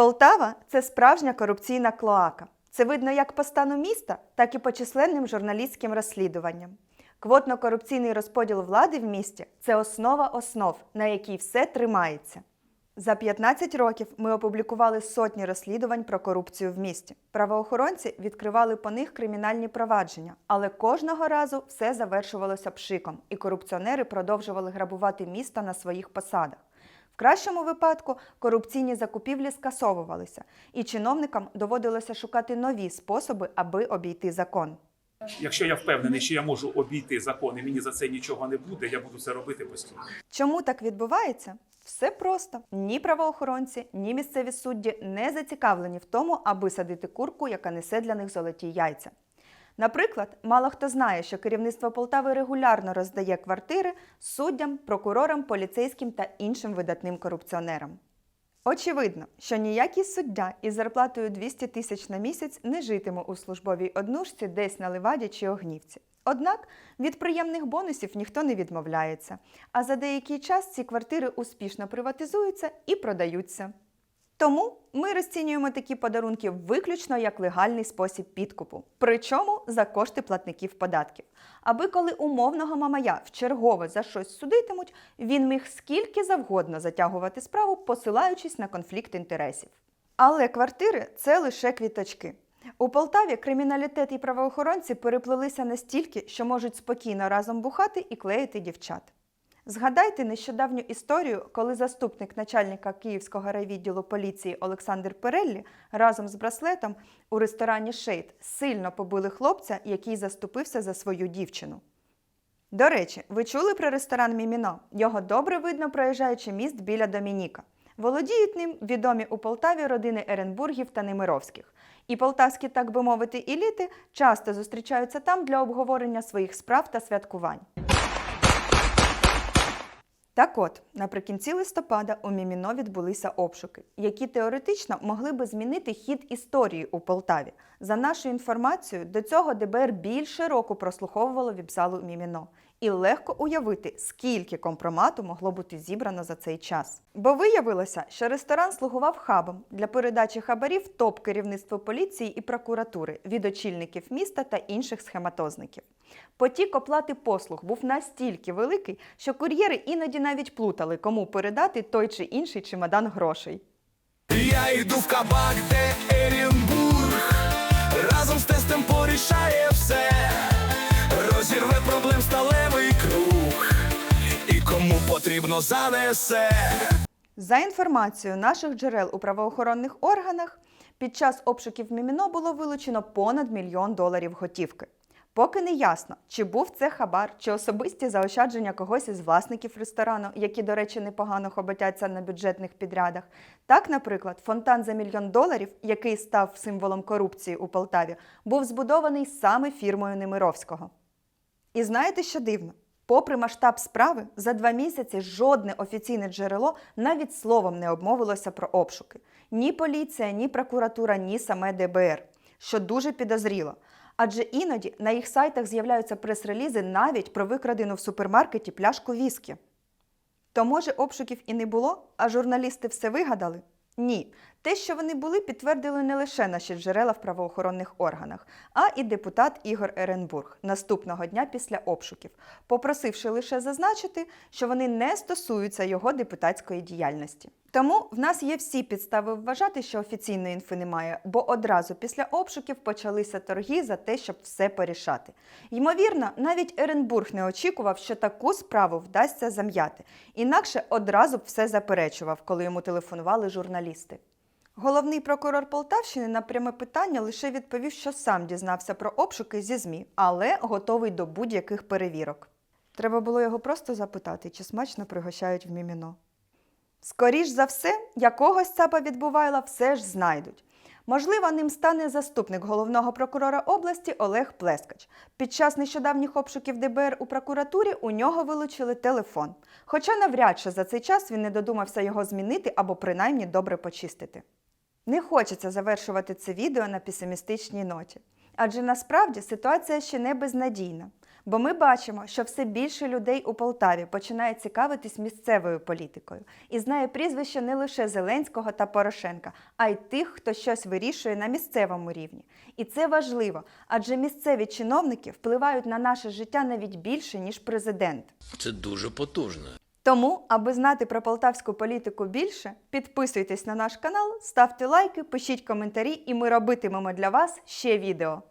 Полтава це справжня корупційна клоака. Це видно як по стану міста, так і по численним журналістським розслідуванням. Квотно-корупційний розподіл влади в місті це основа основ, на якій все тримається. За 15 років ми опублікували сотні розслідувань про корупцію в місті. Правоохоронці відкривали по них кримінальні провадження, але кожного разу все завершувалося пшиком, і корупціонери продовжували грабувати місто на своїх посадах. Кращому випадку корупційні закупівлі скасовувалися, і чиновникам доводилося шукати нові способи, аби обійти закон. Якщо я впевнений, що я можу обійти закон і мені за це нічого не буде, я буду це робити постійно. Чому так відбувається? Все просто. Ні правоохоронці, ні місцеві судді не зацікавлені в тому, аби садити курку, яка несе для них золоті яйця. Наприклад, мало хто знає, що керівництво Полтави регулярно роздає квартири суддям, прокурорам, поліцейським та іншим видатним корупціонерам. Очевидно, що ніякий суддя із зарплатою 200 тисяч на місяць не житиме у службовій однушці десь на Леваді чи Огнівці. Однак від приємних бонусів ніхто не відмовляється, а за деякий час ці квартири успішно приватизуються і продаються. Тому ми розцінюємо такі подарунки виключно як легальний спосіб підкупу, причому за кошти платників податків. Аби коли умовного мамая вчергове за щось судитимуть, він міг скільки завгодно затягувати справу, посилаючись на конфлікт інтересів. Але квартири це лише квіточки. У Полтаві криміналітет і правоохоронці переплелися настільки, що можуть спокійно разом бухати і клеїти дівчат. Згадайте нещодавню історію, коли заступник начальника Київського райвідділу поліції Олександр Переллі разом з браслетом у ресторані Шейд сильно побили хлопця, який заступився за свою дівчину. До речі, ви чули про ресторан Міміно? Його добре видно, проїжджаючи міст біля Домініка. Володіють ним відомі у Полтаві родини Еренбургів та Немировських. І полтавські, так би мовити, еліти часто зустрічаються там для обговорення своїх справ та святкувань. Так от, наприкінці листопада у Міміно відбулися обшуки, які теоретично могли би змінити хід історії у Полтаві. За нашою інформацією, до цього ДБР більше року прослуховувало віп-залу Міміно. І легко уявити, скільки компромату могло бути зібрано за цей час. Бо виявилося, що ресторан слугував хабом для передачі хабарів топ-керівництву поліції і прокуратури від очільників міста та інших схематозників. Потік оплати послуг був настільки великий, що кур'єри іноді навіть плутали, кому передати той чи інший чемодан грошей. Я йду в кабак, де Ерінбург Разом з тестем порішає все кому потрібно занесе За інформацією наших джерел у правоохоронних органах, під час обшуків Міміно було вилучено понад мільйон доларів готівки. Поки не ясно, чи був це хабар, чи особисті заощадження когось із власників ресторану, які, до речі, непогано хоботяться на бюджетних підрядах. Так, наприклад, фонтан за мільйон доларів, який став символом корупції у Полтаві, був збудований саме фірмою Немировського. І знаєте, що дивно? Попри масштаб справи, за два місяці жодне офіційне джерело навіть словом не обмовилося про обшуки. Ні поліція, ні прокуратура, ні саме ДБР, що дуже підозріло. Адже іноді на їх сайтах з'являються прес-релізи навіть про викрадену в супермаркеті пляшку віскі. То може обшуків і не було, а журналісти все вигадали? Ні. Те, що вони були, підтвердили не лише наші джерела в правоохоронних органах, а і депутат Ігор Еренбург наступного дня після обшуків, попросивши лише зазначити, що вони не стосуються його депутатської діяльності. Тому в нас є всі підстави вважати, що офіційної інфи немає, бо одразу після обшуків почалися торги за те, щоб все порішати. Ймовірно, навіть Еренбург не очікував, що таку справу вдасться зам'яти, інакше одразу б все заперечував, коли йому телефонували журналісти. Головний прокурор Полтавщини на пряме питання лише відповів, що сам дізнався про обшуки зі ЗМІ, але готовий до будь-яких перевірок. Треба було його просто запитати, чи смачно пригощають в міміно. Скоріш за все, якогось цапа відбувайла все ж знайдуть. Можливо, ним стане заступник головного прокурора області Олег Плескач. Під час нещодавніх обшуків ДБР у прокуратурі у нього вилучили телефон. Хоча навряд чи за цей час він не додумався його змінити або принаймні добре почистити. Не хочеться завершувати це відео на песимістичній ноті. Адже насправді ситуація ще не безнадійна. Бо ми бачимо, що все більше людей у Полтаві починає цікавитись місцевою політикою і знає прізвища не лише Зеленського та Порошенка, а й тих, хто щось вирішує на місцевому рівні. І це важливо, адже місцеві чиновники впливають на наше життя навіть більше, ніж президент. Це дуже потужно. Тому, аби знати про полтавську політику більше, підписуйтесь на наш канал, ставте лайки, пишіть коментарі, і ми робитимемо для вас ще відео.